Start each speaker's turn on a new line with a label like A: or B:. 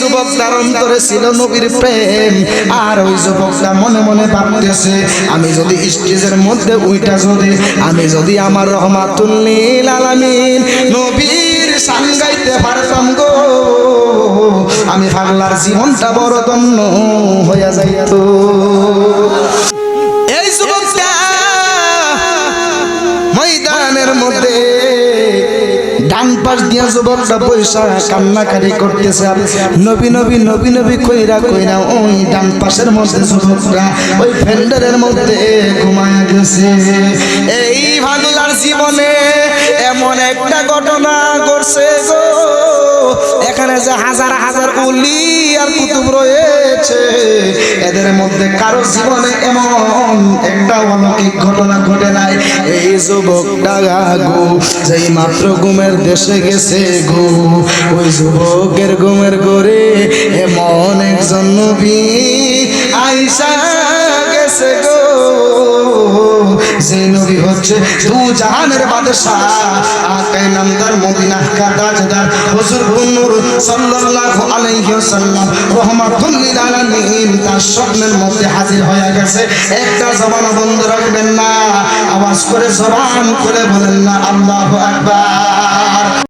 A: যুবকটার অন্তরে ছিল নবীর প্রেম। আর ওই যুবকটা মনে মনে ভাবতেছে, আমি যদি স্টেজের মধ্যে উইটা যদি, আমি যদি আমার রহমাতুল্লিল আলামিন নবীর সান গাইতে পারতাম গো। আমি পাগলার জীবনটা বড় দন্য হইয়া যাইত এই যুবকটা ময়দানের মধ্যে ডান পাশ দিয়া যুবকটা বৈশা কান্নাকারি করতেছে। নবী নবী নবী নবী কইরা কইরা ওই ডান পাশের মধ্যে যুবকটা ওই ফেন্ডারের মধ্যে ঘুমায়া গেছে। এই ভাগলার জীবনে এমন একটা ঘটনা ঘটছে গো। এখানে যে হাজার হাজার উলি আর কুতুব রয়েছে। এদের মধ্যে কারও জীবনে এমন একটা যুবক ডাগা গো, যেই মাত্র ঘুমের দেশে গেছে গো। ওই যুবকের ঘুমের করে এমন একজন নবী আইসা গেছে গো। যে নবী হচ্ছে দু জাহানের বাদশাহ আকাই নামদার মদিনা কা তাজদার হুজুর নূর সাল্লাল্লাহু আলাইহি ওয়াসাল্লাম। রহমাতুল লিল আলামিন, তার স্বপ্নের মধ্যে হাজির হয়ে গেছে। একটা জবান বন্ধ রাখবেন না। আওয়াজ করে জবান খুলে বলেন না আল্লাহ আকবার।